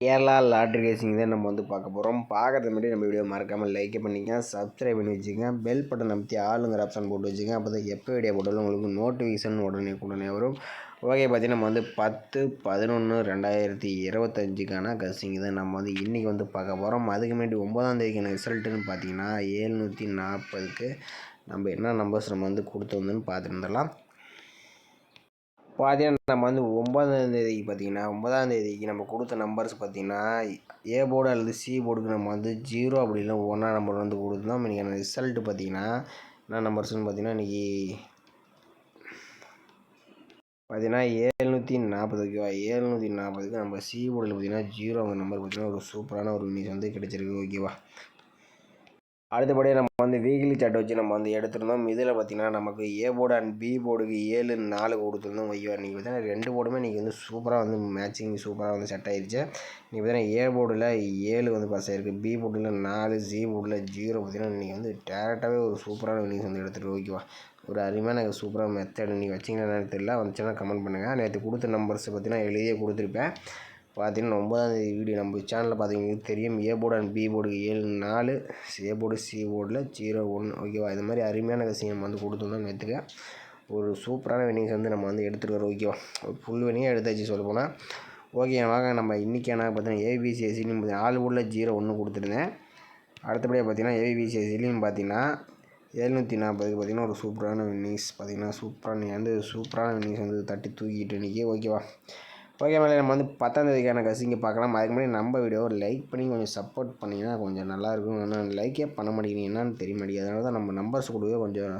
Kerala lottery racing தான் நம்ம வந்து பார்க்க போகிறோம் பார்க்குறது முன்னாடி நம்ம வீடியோ மறக்காமல் லைக் பண்ணிக்கங்க சப்ஸ்கிரைப் பண்ணி வச்சுங்க பெல் பட்டன் அமைத்தி ஆளுங்கிற ஆப்ஷன் போட்டு வச்சுங்க அப்போ தான் எப்போ வீடியோ போட்டாலும் உங்களுக்கு நோட்டிஃபிகேஷன் உடனே உடனே வரும். ஓகே பார்த்தீங்கன்னா நம்ம வந்து பத்து பதினொன்று ரெண்டாயிரத்தி இருபத்தஞ்சுக்கான கசிங் தான் நம்ம வந்து இன்றைக்கி வந்து பார்க்க போகிறோம் அதுக்கு முன்னாடி ஒம்பதாம் தேதிக்கான ரிசல்ட்டுன்னு பார்த்தீங்கன்னா ஏழ்நூற்றி நாற்பதுக்கு நம்ம என்ன நம்பர்ஸ் நம்ம வந்து கொடுத்து வந்துன்னு பார்த்துட்டு பார்த்தீங்கன்னா நம்ம வந்து ஒன்பதாம் தேதிக்கு பார்த்தீங்கன்னா ஒன்பதாம் தேதிக்கு நம்ம கொடுத்த நம்பர்ஸ் பார்த்தீங்கன்னா ஏ போர்டு அல்லது சி போர்டுக்கு நம்ம வந்து ஜீரோ அப்படி இல்லை ஒன்றா நம்பர் வந்து கொடுத்துருந்தோம் இன்றைக்கி ரிசல்ட்டு பார்த்தீங்கன்னா என்ன நம்பர்ஸ்னு பார்த்தீங்கன்னா இன்றைக்கி பார்த்தீங்கன்னா ஏழ்நூற்றி நாற்பது ஓகேவா ஏழ்நூற்றி நாற்பதுக்கு நம்ம சி போர்டில் பார்த்தீங்கன்னா ஜீரோ அந்த நம்பர் பார்த்தீங்கன்னா ஒரு சூப்பரான ஒரு நியூஸ் வந்து கிடச்சிருக்கு ஓகேவா அடுத்தபடியாக நம்ம வந்து வீக்லி சார்ட் வச்சு நம்ம வந்து எடுத்திருந்தோம். இதில் பார்த்திங்கன்னா நமக்கு ஏ போர்டு அண்ட் பி போர்டுக்கு ஏழு நாலு கொடுத்துருந்தோம். ஐயோ இன்றைக்கி பார்த்தீங்கன்னா ரெண்டு போர்டுமே இன்றைக்கி வந்து சூப்பராக வந்து மேட்சிங் சூப்பராக வந்து செட் ஆயிடுச்சு இன்றைக்கி பார்த்தீங்கன்னா ஏ போர்டில் ஏழு வந்து பாஸ் ஆகிருக்கு பி போர்டில் நாலு ஜி போர்டில் ஜீரோ பார்த்திங்கன்னா இன்றைக்கி வந்து டேரெக்டாகவே ஒரு சூப்பரான நியூஸ் வந்து எடுத்துகிட்டு ஓகேவா? ஒரு அருமையான சூப்பராக மெத்தட் நீங்கள் வச்சிங்கன்னா தெரியல. வந்துச்சுன்னா கமெண்ட் பண்ணுங்கள் நேற்று கொடுத்த நம்பர்ஸ் பார்த்தீங்கன்னா எழுதியே கொடுத்துருப்பேன். பார்த்தீங்கன்னா ஒன்பதாந்தேதி வீடியோ. நம்ம சேனலில் பார்த்தீங்கன்னா தெரியும். ஏ போர்டு அண்ட் பி போர்டுக்கு ஏழு நாலு ஏ போர்டு சி போர்டில் ஜீரோ ஒன்று ஓகேவா இது மாதிரி அருமையான விஷயம் நம்ம வந்து கொடுத்துருந்தோம் நேற்றுக்கு. ஒரு சூப்பரான வினிங்ஸ் வந்து நம்ம வந்து எடுத்துருக்கிறோம். ஓகேவா ஒரு ஃபுல் வினிங்காக எடுத்தாச்சு சொல்ல போனால் ஓகே வாங்க நம்ம இன்றைக்கி என்ன பார்த்தீங்கன்னா ஏபிசிஎஸ்சிலையும் ஆள் போர்டில் ஜீரோ ஒன்று கொடுத்துருந்தேன். அடுத்தபடியாக பார்த்தீங்கன்னா ஏபிசிஎஸ்சிலையும் பார்த்தீங்கன்னா எழுநூற்றி நாற்பதுக்கு பார்த்திங்கன்னா ஒரு சூப்பரான வின்னிங்ஸ் பார்த்திங்கன்னா சூப்பரான வந்து சூப்பரான வின்னிங்ஸ் வந்து தட்டி தூக்கிட்டு இன்றைக்கி ஓகேவா ஓகே மேலே நம்ம வந்து பத்தாந்தேதிக்கான கசிங்க பார்க்கலாம். அதுக்கு முன்னாடி நம்ம வீடியோவை லைக் பண்ணி கொஞ்சம் சப்போர்ட் பண்ணிங்கன்னா கொஞ்சம் நல்லாயிருக்கும். ஆனால் லைக்கே பண்ண மாட்டேங்கிறீங்க. என்னன்னு தெரிய மாட்டேங்குது. அதனால தான் நம்ம நம்பர்ஸ் கொடுக்கவே கொஞ்சம்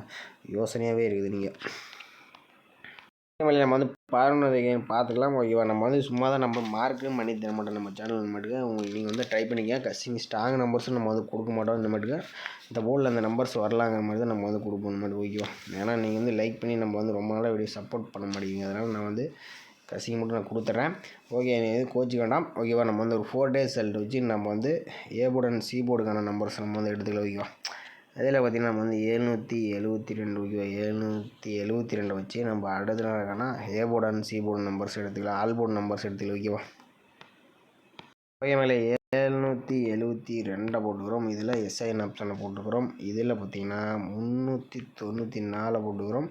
யோசனையாகவே இருக்குது நீங்கள் நம்ம வந்து பதினொன்று பார்த்துக்கலாம். ஓகேவா? நம்ம வந்து சும்மா தான் நம்ம மார்க்கும் பண்ணி தர மாட்டோம். நம்ம சேனல் மட்டுக்கு உங்களுக்கு நீங்கள் வந்து ட்ரை பண்ணிக்க கசிங் ஸ்ட்ராங் நம்பர்ஸும் நம்ம வந்து கொடுக்க மாட்டோம். இந்த மட்டுக்கு இந்த போர்டில் அந்த நம்பர்ஸ் வரலாங்கிற மாதிரி தான் நம்ம வந்து கொடுப்போம். இந்த மாதிரி ஓகேவா? ஏன்னா நீங்கள் வந்து லைக் பண்ணி நம்ம வந்து ரொம்ப நாளாக வீடியோ சப்போர்ட் பண்ண மாட்டேங்க அதனால் நான் வந்து கசிங்க மட்டும் நான் கொடுத்துட்றேன். ஓகே எதுவும் கோச்சிக்க வேண்டாம். ஓகேவா நம்ம வந்து ஒரு ஃபோர் டேஸ் செல்ட் வச்சு நம்ம வந்து ஏ போர்டு அண்ட் சி போர்டுக்கான நம்பர்ஸ் நம்ம வந்து எடுத்துக்கலாம் ஓகேவா அதில் பார்த்திங்கன்னா நம்ம வந்து எழுநூற்றி எழுபத்தி ரெண்டு ஓகேவா எழுநூற்றி எழுபத்தி ரெண்டு வச்சு நம்ம அடுத்த நாளுக்கான A board and C board numbers எடுத்துக்கலாம். ஆல் போர்டு நம்பர்ஸ் எடுத்துக்கலாம் ஓகேவா ஓகே மேலே எழுநூற்றி எழுபத்தி ரெண்டை போட்டுக்கிறோம். இதில் எஸ்ஐஎன் ஆப்ஷனை போட்டுக்கிறோம். இதில் பார்த்திங்கன்னா முந்நூற்றி தொண்ணூற்றி நாலை போட்டுக்கிறோம்.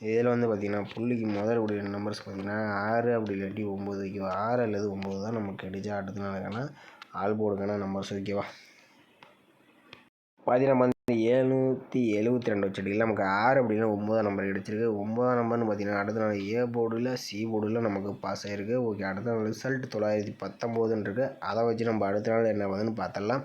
இதில் வந்து பார்த்திங்கன்னா புள்ளிக்கு முதல் கூடிய நம்பர்ஸ் பார்த்திங்கன்னா ஆறு அப்படி இல்லாட்டி ஒம்பது ஓகேவா ஆறு அல்லது ஒம்பது தான் நமக்கு கிடைச்சா அடுத்த நாளுக்கான ஆல் போர்டுக்கான நம்பர்ஸ் ஓகேவா பார்த்தீங்கன்னா வந்து ஏழ்நூற்றி எழுபத்தி ரெண்டு வச்சுட்டு நமக்கு ஆறு அப்படின்னா ஒம்பதாம் நம்பர் கிடச்சிருக்கு. ஒம்பதாம் நம்பர்னு பார்த்தீங்கன்னா அடுத்த நாள் ஏ போர்டில் சி போர்டில் நமக்கு பாஸ் ஆகிருக்கு ஓகே அடுத்த நாள் ரிசல்ட் தொள்ளாயிரத்தி பத்தொம்போதுன்னு இருக்குது அதை வச்சு நம்ம அடுத்த நாள் என்ன வருதுன்னு பார்த்தலாம்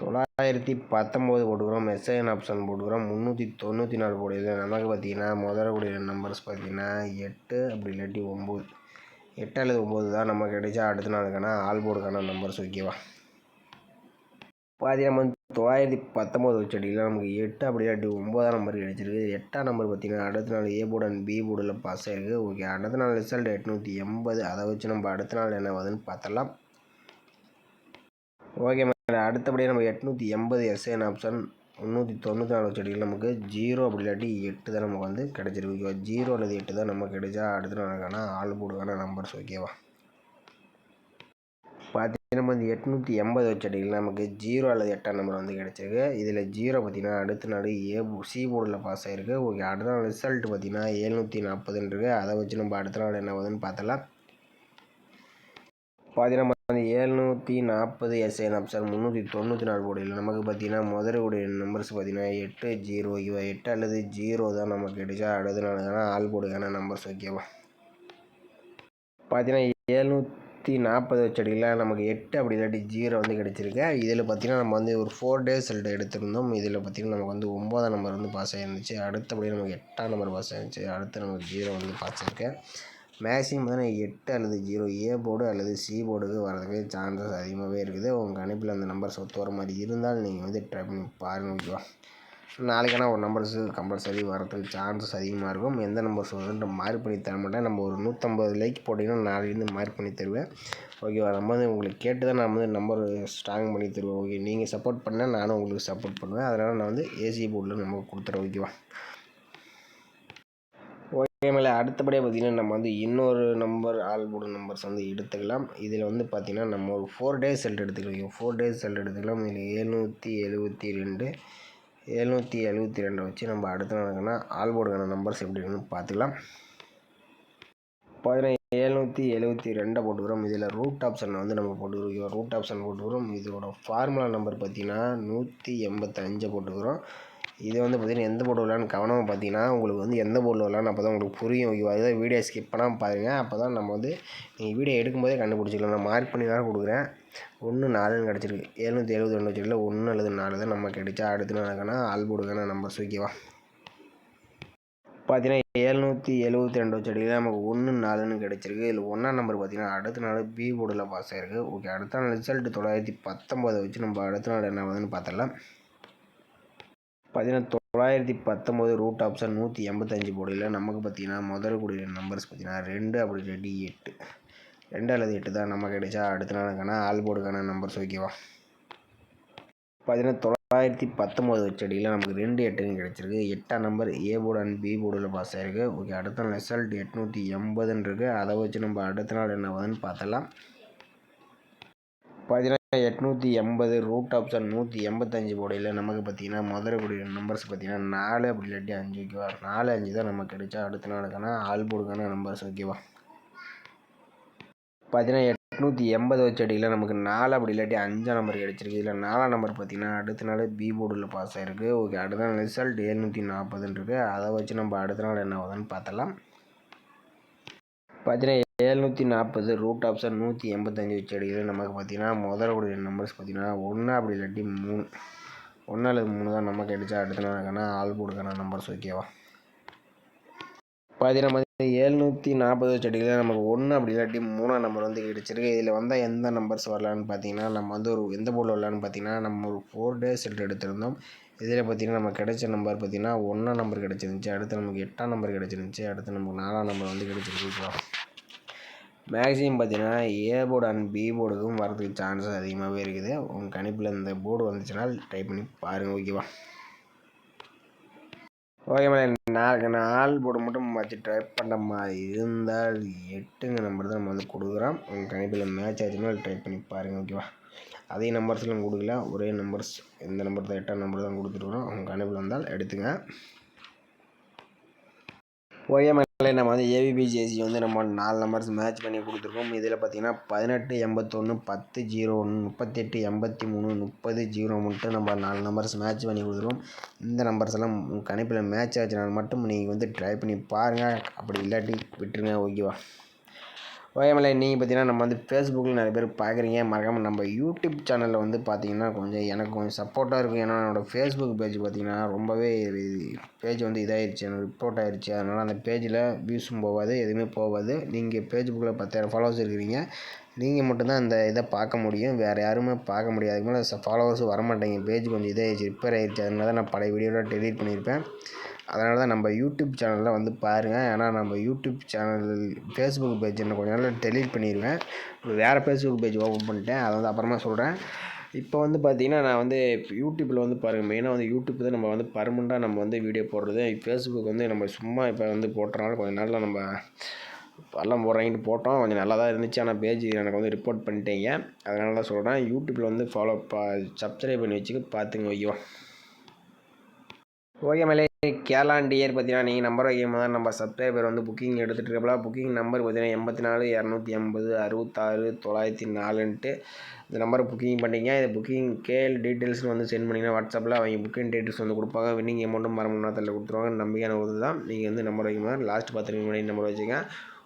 தொள்ளாயிரத்தி பத்தொம்போது போட்டுக்கிறோம். மெசேஜ் ஆப்ஷன் போட்டுக்கிறோம். முந்நூற்றி தொண்ணூற்றி நாலு போடுது நமக்கு பார்த்தீங்கன்னா முதல்ல கூடிய நம்பர்ஸ் பார்த்தீங்கன்னா எட்டு அப்படி இல்லாட்டி ஒம்பது. எட்டு அல்லது ஒம்பது தான் நமக்கு கிடைச்சா அடுத்த நாளுக்கான ஆல் போர்டுக்கான நம்பர்ஸ் ஓகேவா பார்த்தீங்கன்னா வந்து தொள்ளாயிரத்தி பத்தொம்போது வச்சடியில் நமக்கு எட்டு அப்படி இல்லாட்டி ஒம்பதாம் நம்பர் கிடச்சிருக்கு. எட்டாம் நம்பர் பார்த்திங்கன்னா அடுத்த நாள் ஏ போர்டு அண்ட் பி போர்டில் பாஸ் ஆகிருக்கு ஓகே அடுத்த நாள் ரிசல்ட் எட்நூற்றி எண்பது. அதை வச்சு நம்ம அடுத்த நாள் என்ன வருதுன்னு பார்த்தலாம் ஓகே அடுத்தபடியாக நம்ம எட்நூற்றி எண்பது எஸ்ஏன் ஆப்ஷன் முந்நூற்றி தொண்ணூற்றி நாலு செடிகள் நமக்கு ஜீரோ அப்படி இல்லாட்டி எட்டு தான் நமக்கு வந்து கிடச்சிருக்கு ஓகேவா ஜீரோ அல்லது எட்டு தான் நமக்கு கிடைச்சா அடுத்த நாளுக்கான ஆள் போடுக்கான நம்பர்ஸ் ஓகேவா பார்த்தீங்கன்னா நம்ம வந்து எட்நூற்றி எண்பது செடிகள் நமக்கு ஜீரோ அல்லது எட்டாம் நம்பர் வந்து கிடச்சிருக்கு. இதில் ஜீரோ பார்த்திங்கன்னா அடுத்த நாள் ஏ சி போர்டில் பாஸ் ஆகிருக்கு ஓகே அடுத்த நாள் ரிசல்ட் பார்த்திங்கன்னா எழுநூற்றி நாற்பதுன்னு இருக்குது அதை வச்சு நம்ம அடுத்த நாள் என்ன ஆகுதுன்னு பார்த்தலாம் பார்த்தீங்கன்னா வந்து ஏழ்நூற்றி நாற்பது எஸ்ஐன் ஆப்ஷன் முந்நூற்றி தொண்ணூற்றி நாலு கோடியில் நமக்கு பார்த்தீங்கன்னா முதலுடைய நம்பர்ஸ் பார்த்தீங்கன்னா எட்டு ஜீரோ ஓகேவா எட்டு அல்லது ஜீரோ தான் நமக்கு கிடைச்சா அடுத்த நாளுக்கான ஆள் கோடுக்கான நம்பர்ஸ் ஓகேவா பார்த்தீங்கன்னா ஏழ்நூற்றி நாற்பது வச்சடியில் நமக்கு எட்டு அப்படி இல்லாட்டி ஜீரோ வந்து கிடச்சிருக்கு. இதில் பார்த்திங்கன்னா நம்ம வந்து ஒரு ஃபோர் டேஸ் ரிசல்ட் எடுத்திருந்தோம். இதில் பார்த்திங்கன்னா நமக்கு வந்து ஒம்பதாம் நம்பர் வந்து பாஸ் ஆகிருந்துச்சு அடுத்தபடி நமக்கு எட்டாம் நம்பர் பாஸ் ஆகிருந்துச்சு அடுத்து நமக்கு ஜீரோ வந்து பாஸ் ஆயிருக்கு. மேக்ஸிமம் பார்த்தீங்கன்னா எட்டு அல்லது ஜீரோ ஏ போர்டு அல்லது சி போர்டுக்கு வரதுக்கு சான்சஸ் அதிகமாகவே இருக்குது. உங்கள் கணிப்பில் அந்த நம்பர்ஸ் ஒத்து வர மாதிரி இருந்தால் நீங்கள் வந்து ட்ரை பண்ணி பாருங்கள் ஓகேவா நாளைக்கான ஒரு நம்பர்ஸு கம்பல்சரி வரதுக்கு சான்சஸ் அதிகமாக இருக்கும். எந்த நம்பர்ஸ் வருதுன்ற மார்க் பண்ணி தர மாட்டேன். நம்ம ஒரு நூற்றம்பது லைக் போட்டிங்கன்னா நாளைலேருந்து மார்க் பண்ணி தருவேன். ஓகேவா நம்ம வந்து உங்களுக்கு கேட்டு தான் நான் வந்து நம்பர் ஸ்ட்ராங் பண்ணி தருவேன் ஓகே நீங்கள் சப்போர்ட் பண்ணால் நானும் உங்களுக்கு சப்போர்ட் பண்ணுவேன். அதனால் நான் வந்து ஏசி போர்டில் நம்ம கொடுத்துறேன் ஓகேவா ஓகே மேலே அடுத்தபடியாக பார்த்தீங்கன்னா நம்ம வந்து இன்னொரு நம்பர் ஆல் நம்பர்ஸ் வந்து எடுத்துக்கலாம். இதில் வந்து பார்த்திங்கன்னா நம்ம ஒரு ஃபோர் டேஸ் செல்ட் எடுத்துக்கலாம் ஃபோர் டேஸ் செல்ட் எடுத்துக்கலாம். இதில் எழுநூற்றி எழுபத்தி ரெண்டு எழுநூற்றி எழுபத்தி ரெண்டை வச்சு நம்ம அடுத்த நடக்குன்னா ஆல்போர்டுக்கான நம்பர்ஸ் எப்படி இருக்குன்னு பார்த்துக்கலாம். பார்த்தீங்கன்னா எழுநூற்றி எழுபத்தி ரெண்டை போட்டுக்கிறோம். இதில் ரூட் ஆப்ஷன் வந்து நம்ம போட்டுக்கிறோம். ரூட் ஆப்ஷன் போட்டுக்கிறோம். இதோட ஃபார்முலா நம்பர் பார்த்திங்கன்னா நூற்றி எண்பத்தஞ்சை போட்டுக்கிறோம். இது வந்து பார்த்திங்கன்னா எந்த போர்டு விளாட்னு கவனமாக பார்த்தீங்கன்னா உங்களுக்கு வந்து எந்த போர்டில் விளாட்னு அப்போ தான் உங்களுக்கு புரியும். ஓகேவா இதை வீடியோ ஸ்கிப் பண்ணாமல் பாருங்கள் அப்போ தான் நம்ம வந்து நீங்கள் வீடியோ எடுக்கும்போதே கண்டுபிடிச்சிக்கலாம் நான் மார்க் பண்ணி வேறு கொடுக்குறேன். ஒன்று நாலுன்னு கிடச்சிருக்கு. எழுநூற்றி எழுபத்தி ரெண்டு வச்சுருக்கல. ஒன்று அல்லது நாலு தான் நம்ம கிடைச்சா அடுத்து நடக்கணும் ஆல் போர்டுக்கான நம்பர்ஸ் ஓகேவா பார்த்தீங்கன்னா எழுநூற்றி எழுபத்தி ரெண்டு வச்சடியில் நமக்கு ஒன்று நாலுன்னு கிடச்சிருக்கு. இதில் ஒன்றாம் நம்பர் பார்த்தீங்கன்னா அடுத்த நாள் பி போர்டில் பாஸ் ஆகிருக்கு ஓகே அடுத்த நாள் ரிசல்ட் தொள்ளாயிரத்தி பத்தொம்போதை வச்சு நம்ம அடுத்த நாள் என்ன ஆகுதுன்னு பார்த்தலாம் பார்த்தீங்கன்னா தொள்ளாயிரத்தி பத்தொம்போது ரூட் ஆப்ஷன் நூற்றி எண்பத்தஞ்சு போடையில் நமக்கு பார்த்தீங்கன்னா முதல் கூடிய நம்பர்ஸ் பார்த்தீங்கன்னா ரெண்டு அப்படி ரெடி எட்டு. ரெண்டு அல்லது எட்டு தான் நம்ம கிடைச்சா அடுத்த நாளுக்கான ஆல் போர்டுக்கான நம்பர்ஸ் ஓகேவா பார்த்தீங்கன்னா தொள்ளாயிரத்தி பத்தொம்போது வச்சடியில் நமக்கு ரெண்டு எட்டுன்னு கிடச்சிருக்கு. எட்டாம் number A board and B போர்டில் பாஸ் ஆகிருக்கு ஓகே அடுத்த நாள் ரிசல்ட் எட்நூற்றி எண்பதுன்னு இருக்குது அதை வச்சு நம்ம அடுத்த நாள் என்ன ஆகுதுன்னு பார்த்தலாம் பார்த்தீங்கன்னா எட்நூற்றி எண்பது ரூட் ஆப்ஷன் நூற்றி எண்பத்தஞ்சு போடையில் நமக்கு பார்த்தீங்கன்னா முதல்ல நம்பர்ஸ் பார்த்தீங்கன்னா நாலு அப்படி இல்லாட்டி அஞ்சு ஓகேவா நாலு அஞ்சு தான் நமக்கு கிடைச்சா அடுத்த நாளுக்கான ஆல் போர்டுக்கான நம்பர்ஸ் ஓகேவா பார்த்தீங்கன்னா எட்நூற்றி எண்பது வச்சடியில் நமக்கு நாலு அப்படி இல்லாட்டி அஞ்சாம் நம்பர் கிடச்சிருக்கு. இதில் நாலாம் நம்பர் பார்த்தீங்கன்னா அடுத்த நாள் பி போர்டில் பாஸ் ஆகிருக்கு ஓகே அடுத்த நாள் ரிசல்ட் எழுநூற்றி நாற்பதுன்னு இருக்குது அதை வச்சு நம்ம அடுத்த நாள் என்ன ஆகுதுன்னு பார்த்தலாம் பார்த்தீங்கன்னா எழுநூற்றி நாற்பது ரூட் ஆப்ஷன் நூற்றி எண்பத்தஞ்சு வச்சடியில் நமக்கு பார்த்தீங்கன்னா முதல்ல கூடிய நம்பர்ஸ் பார்த்தீங்கன்னா ஒன்று அப்படி இல்லாட்டி மூணு. ஒன்று அல்லது மூணு தான் நமக்கு கிடைச்சா அடுத்த நாளுக்கான ஆள் கொடுக்கான நம்பர்ஸ் ஓகேவா பார்த்தீங்கன்னா ஏழ்நூற்றி நாற்பது செடிகளில் நமக்கு ஒன்று அப்படி இல்லாட்டி மூணாம் நம்பர் வந்து கிடச்சிருக்கு. இதில் வந்தால் எந்த நம்பர்ஸ் வரலான்னு பார்த்தீங்கன்னா நம்ம வந்து ஒரு எந்த போர்டில் வரலான்னு பார்த்தீங்கன்னா நம்ம ஒரு ஃபோர் டேஸ் செட் எடுத்திருந்தோம். இதில் பார்த்தீங்கன்னா நம்ம கிடைச்ச நம்பர் பார்த்தீங்கன்னா ஒன்றாம் நம்பர் கிடச்சிருந்துச்சி. அடுத்து நமக்கு எட்டாம் நம்பர் கிடச்சிருந்துச்சி. அடுத்து நமக்கு நாலாம் நம்பர் வந்து கிடச்சிருக்கு மேக்ஸிமம் பார்த்தீங்கன்னா ஏ போர்டு அண்ட் பி போர்டுக்கும் வரதுக்கு சான்சஸ் அதிகமாகவே இருக்குது. உங்கள் கணிப்பில் இந்த போர்டு வந்துச்சுன்னா ட்ரை பண்ணி பாருங்கள் ஓகேவா ஓகே மேடம் நான் நாலு போர்டு மட்டும் வச்சு ட்ரை பண்ணுற மாதிரி இருந்தால் எட்டுங்க நம்பர் தான் நம்ம வந்து கொடுக்குறோம். உங்கள் கணிப்பில் மேட்ச் ஆச்சுன்னா ட்ரை பண்ணி பாருங்கள் ஓகேவா அதே நம்பர்ஸ்லாம் கொடுக்கல ஒரே நம்பர்ஸ் எந்த நம்பர் தான் எட்டாம் நம்பர் தான் கொடுத்துருக்குறோம் உங்கள் கணிப்பில் வந்தால் எடுத்துங்க. ஓகே நம்ம வந்து ஏபிபிஜிஎஸ்சி வந்து நம்ம நாலு நம்பர்ஸ் மேட்ச் பண்ணி கொடுத்துருக்கோம். இதில் பார்த்தீங்கன்னா பதினெட்டு எண்பத்தொன்று பத்து ஜீரோ ஒன்று முப்பத்தெட்டு எண்பத்தி மூணு முப்பது ஜீரோ மட்டும் நம்ம நாலு நம்பர்ஸ் மேட்ச் பண்ணி கொடுத்துருக்கோம். இந்த நம்பர்ஸ் எல்லாம் கணிப்பில் மேட்ச் ஆச்சுனால் மட்டும் நீங்கள் வந்து ட்ரை பண்ணி பாருங்கள் அப்படி இல்லாட்டி விட்டுருங்க ஓகேவா ஓஎம்எல்ஏ நீங்கள் பார்த்தீங்கன்னா நம்ம வந்து ஃபேஸ்புக்கில் நிறைய பேர் பார்க்குறீங்க மறக்காமல் நம்ம யூடியூப் சேனலில் வந்து பார்த்தீங்கன்னா கொஞ்சம் எனக்கு கொஞ்சம் சப்போர்ட்டாக இருக்கும். ஏன்னா என்னோடய ஃபேஸ்புக் பேஜ் பார்த்தீங்கன்னா ரொம்பவே பேஜ் வந்து இதாகிடுச்சு எனக்கு ரிப்போர்ட் ஆகிடுச்சு அதனால் அந்த பேஜில் வியூஸும் போகாது எதுவுமே போகாது. நீங்கள் ஃபேஸ்புக்கில் பத்தாயிரம் ஃபாலோவர்ஸ் இருக்கிறீங்க. நீங்கள் மட்டும்தான் அந்த இதை பார்க்க முடியும். வேறு யாருமே பார்க்க முடியாது. அதுக்கு மேலே ஃபாலோவர்ஸ் வரமாட்டேங்க. பேஜ் கொஞ்சம் இதாகிடுச்சு ரிப்பேர் ஆகிடுச்சு அதனால தான் நான் பழைய வீடியோலாம் டெலீட் பண்ணியிருப்பேன். அதனால தான் நம்ம யூடியூப் சேனலில் வந்து பாருங்கள் ஏன்னா நம்ம யூடியூப் சேனல் ஃபேஸ்புக் பேஜ் என்ன கொஞ்ச நாளில் டெலீட் பண்ணிடுவேன் வேறு ஃபேஸ்புக் பேஜ் ஓப்பன் பண்ணிட்டேன். அதை வந்து அப்புறமா சொல்கிறேன் இப்போ வந்து பார்த்திங்கன்னா நான் வந்து யூடியூப்பில் வந்து பாருங்கள் மெயினாக வந்து யூடியூப் தான் நம்ம வந்து பர்மனெண்ட்டாக நம்ம வந்து வீடியோ போடுறது. ஃபேஸ்புக் வந்து நம்ம சும்மா இப்போ வந்து போட்டுறனால கொஞ்சம் நாளில் நம்ம எல்லாம் போடுறாங்கட்டு போட்டோம். கொஞ்சம் நல்லா தான் இருந்துச்சு. ஆனால் பேஜ் எனக்கு வந்து ரிப்போர்ட் பண்ணிட்டீங்க. அதனால தான் சொல்கிறேன் யூடியூப்பில் வந்து ஃபாலோ பா சப்ஸ்கிரைப் பண்ணி வச்சுக்க பார்த்துங்க ஐயோ. ஓகே மேலே கேலாண்டியர் பார்த்தீங்கன்னா நீங்கள் நம்பர் வைக்கும் தான் நம்ம சப்ஸ்கிரைபர் வந்து புக்கிங் எடுத்துகிட்டு இருக்கப்பல புக்கிங் நம்பர் பார்த்தீங்கன்னா எண்பத்தி நாலு இரநூத்தி எண்பது அறுபத்தாறு தொள்ளாயிரத்தி நாலுன்ட்டு இந்த நம்பரை புக்கிங் பண்ணிங்க. இந்த புக்கிங் கேள் டீட்டெயில்ஸ்னு வந்து சென்ட் பண்ணிங்கன்னா வாட்ஸ்அப்பில் அவங்க புக்கிங் டீட்டெயில்ஸ் வந்து கொடுப்பாங்க. வின்னிங் அமௌண்ட்டும் மரம் நேரத்தில் கொடுத்துருவாங்க நம்பிக்கையான ஒரு தான் நீங்கள் வந்து நம்பர் வைக்கும் போது லாஸ்ட் பத்து நிமிடம் நம்பர் வச்சுங்க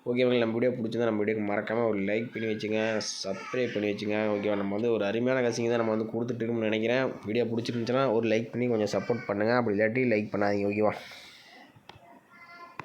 ஓகேவா நம்ம வீடியோ பிடிச்சிருந்தா நம்ம வீடியோக்கு மறக்காமல் ஒரு லைக் பண்ணி வச்சுங்க சப்ஸ்கிரைப் பண்ணி வச்சுங்க. ஓகேவா நம்ம வந்து ஒரு அருமையான கசிங்க தான் நம்ம வந்து கொடுத்துட்ருக்கோம்னு நினைக்கிறேன். வீடியோ பிடிச்சிருந்துச்சுன்னா ஒரு லைக் பண்ணி கொஞ்சம் சப்போர்ட் பண்ணுங்கள் அப்படி இல்லாட்டி லைக் பண்ணாதீங்க ஓகேவா